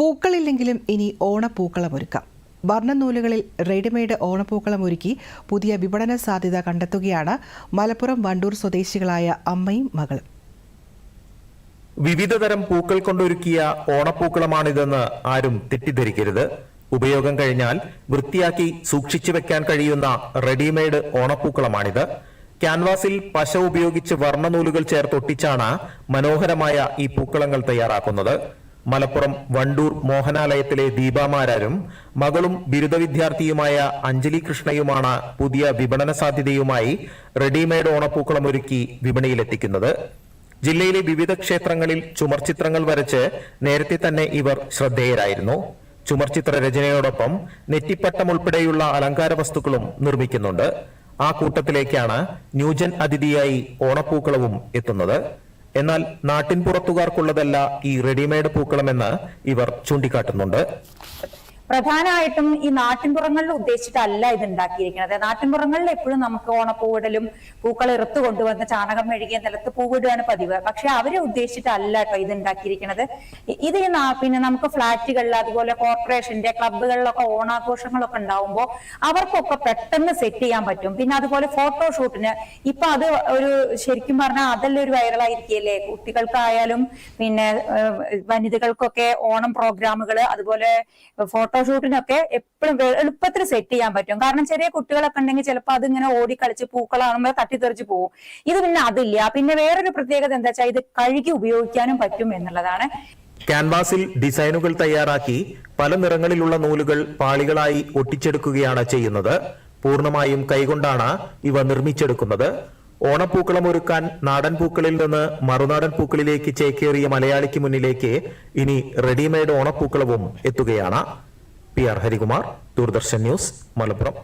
പൂക്കളില്ലെങ്കിലും ഇനി ഓണപ്പൂക്കളം ഒരുക്കാം. വർണനൂലുകളിൽ റെഡിമെയ്ഡ് ഓണപ്പൂക്കളം ഒരുക്കി പുതിയ വിപണന സാധ്യത കണ്ടെത്തുകയാണ് മലപ്പുറം വണ്ടൂർ സ്വദേശികളായ അമ്മയും മകളും. വിവിധതരം പൂക്കൾ കൊണ്ടൊരുക്കിയ ഓണപ്പൂക്കളമാണിതെന്ന് ആരും തെറ്റിദ്ധരിക്കരുത്. ഉപയോഗം കഴിഞ്ഞാൽ വൃത്തിയാക്കി സൂക്ഷിച്ചു വെക്കാൻ കഴിയുന്ന റെഡിമെയ്ഡ് ഓണപ്പൂക്കളമാണിത്. ക്യാൻവാസിൽ പശ ഉപയോഗിച്ച് വർണനൂലുകൾ ചേർത്തൊട്ടിച്ചാണ് മനോഹരമായ ഈ പൂക്കളങ്ങൾ തയ്യാറാക്കുന്നത്. മലപ്പുറം വണ്ടൂർ മോഹനാലയത്തിലെ ദീപാമാരാരും മകളും ബിരുദ വിദ്യാർത്ഥിയുമായ അഞ്ജലി കൃഷ്ണയുമാണ് പുതിയ വിപണന സാധ്യതയുമായി റെഡിമെയ്ഡ് ഓണപ്പൂക്കളം ഒരുക്കി വിപണിയിലെത്തിക്കുന്നത്. ജില്ലയിലെ വിവിധ ക്ഷേത്രങ്ങളിൽ ചുമർചിത്രങ്ങൾ വരച്ച് നേരത്തെ തന്നെ ഇവർ ശ്രദ്ധേയരായിരുന്നു. ചുമർചിത്ര രചനയോടൊപ്പം നെറ്റിപ്പട്ടം ഉൾപ്പെടെയുള്ള അലങ്കാര വസ്തുക്കളും നിർമ്മിക്കുന്നുണ്ട്. ആ കൂട്ടത്തിലേക്കാണ് ന്യൂജൻ അതിഥിയായി ഓണപ്പൂക്കളവും എത്തുന്നത്. എന്നാൽ നാട്ടിൻ പുറത്തുകാർക്കുള്ളതല്ല ഈ റെഡിമെയ്ഡ് പൂക്കളമെന്ന് ഇവർ ചൂണ്ടിക്കാട്ടുന്നുണ്ട്. പ്രധാനമായിട്ടും ഈ നാട്ടിൻപുറങ്ങളിൽ ഉദ്ദേശിച്ചിട്ടല്ല ഇത് ഉണ്ടാക്കിയിരിക്കുന്നത്. നാട്ടിൻപുറങ്ങളിൽ എപ്പോഴും നമുക്ക് ഓണപ്പൂവിടലും പൂക്കൾ ഇറുത്ത് കൊണ്ടുവന്ന് ചാണകം മെഴുകിയ നിലത്ത് പൂവിടുകയാണ് പതിവ്. പക്ഷെ അവരെ ഉദ്ദേശിച്ചിട്ടല്ല കേട്ടോ ഇത് ഉണ്ടാക്കിയിരിക്കുന്നത്. ഇത് പിന്നെ നമുക്ക് ഫ്ളാറ്റുകളിൽ അതുപോലെ കോർപ്പറേഷന്റെ ക്ലബുകളിലൊക്കെ ഓണാഘോഷങ്ങളൊക്കെ ഉണ്ടാവുമ്പോൾ അവർക്കൊക്കെ പെട്ടെന്ന് സെറ്റ് ചെയ്യാൻ പറ്റും. പിന്നെ അതുപോലെ ഫോട്ടോഷൂട്ടിന് ഇപ്പൊ അത് ഒരു ശരിക്കും പറഞ്ഞാൽ അതെല്ലാം ഒരു വൈറലായിരിക്കുകയല്ലേ? കുട്ടികൾക്കായാലും പിന്നെ വനിതകൾക്കൊക്കെ ഓണം പ്രോഗ്രാമുകൾ അതുപോലെ ഫോട്ടോഷൂട്ടിനൊക്കെ എപ്പോഴും എളുപ്പത്തിൽ സെറ്റ് ചെയ്യാൻ പറ്റും. കാരണം ചെറിയ കുട്ടികളൊക്കെ ഉണ്ടെങ്കിൽ ചിലപ്പോൾ അതിങ്ങനെ ഓടി കളിച്ച് പൂക്കളാണുമ്പോൾ തട്ടിത്തെറിച്ച് പോകും ഇത് പിന്നെ അതില്ല. പിന്നെ വേറൊരു പ്രത്യേകത എന്താ വെച്ചാൽ ഇത് കഴുകി ഉപയോഗിക്കാനും പറ്റും എന്നുള്ളതാണ്. ക്യാൻവാസിൽ ഡിസൈനുകൾ തയ്യാറാക്കി പല നിറങ്ങളിലുള്ള നൂലുകൾ പാളികളായി ഒട്ടിച്ചെടുക്കുകയാണ് ചെയ്യുന്നത്. പൂർണമായും കൈകൊണ്ടാണ് ഇവ നിർമ്മിച്ചെടുക്കുന്നത്. ഓണപ്പൂക്കളം ഒരുക്കാൻ നാടൻ പൂക്കളിൽ നിന്ന് മറുനാടൻ പൂക്കളിലേക്ക് ചേക്കേറിയ മലയാളിക്ക് മുന്നിലേക്ക് ഇനി റെഡിമെയ്ഡ് ഓണപ്പൂക്കളവും എത്തുകയാണ്. P R Harikumar Doordarshan news Malappuram.